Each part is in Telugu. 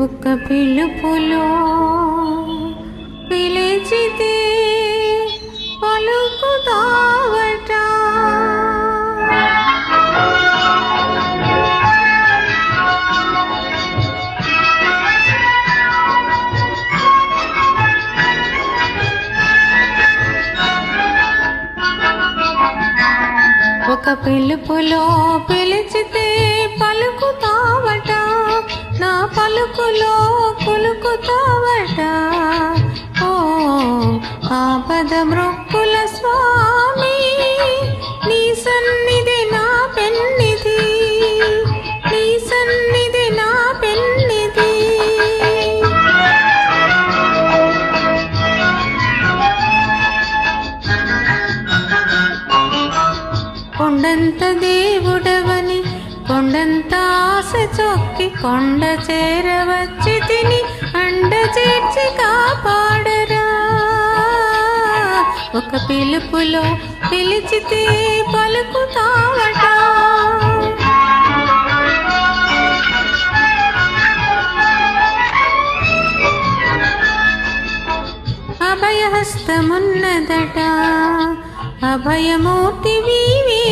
ఒక పిలుపులో ఒక పిలుపులో పిలిచితే పలుకుతావట. నా పలుకులో కులుకుతావట ఓ ఆపద మృక్కు కొండంత దేవుడవని కొండంత ఆశ చొక్కి కొండ చేరవచ్చి తిని అండ చేర్చి కాపాడరా. ఒక పిలుపులో పిలిచితే పలుకుతావట అభయహస్తమున్నదట అభయమూర్తి వీవేయట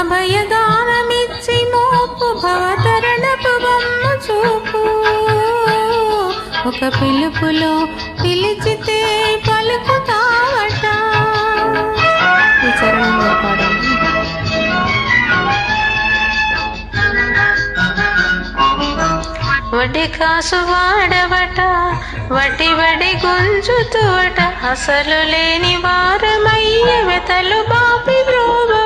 అభయదానమిచ్చి మోపు భవతరణపు బొమ్మ చూపు. ఒక పిలుపులో పిలిచితే పలుకుతావట ఈ చరణంలో పాడండి వడ్డీ కాసు వాడవట వడ్డీ వడి గుంజుతువట అసలు లేని వారమయ్య వెతలు బాపి బ్రోవయ్యా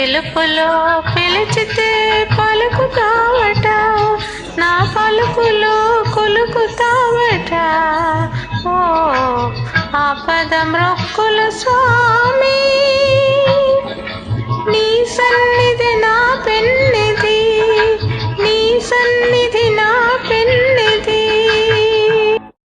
పిలుపులో పిలిచితే పలుకుతావట నా పలుకులో కొలుకుతావట ఓ ఆపద మొక్కులు స్వామి. నీ సన్నిధి నా పెన్నిధి. నీ సన్నిధి నా పెన్నిధి.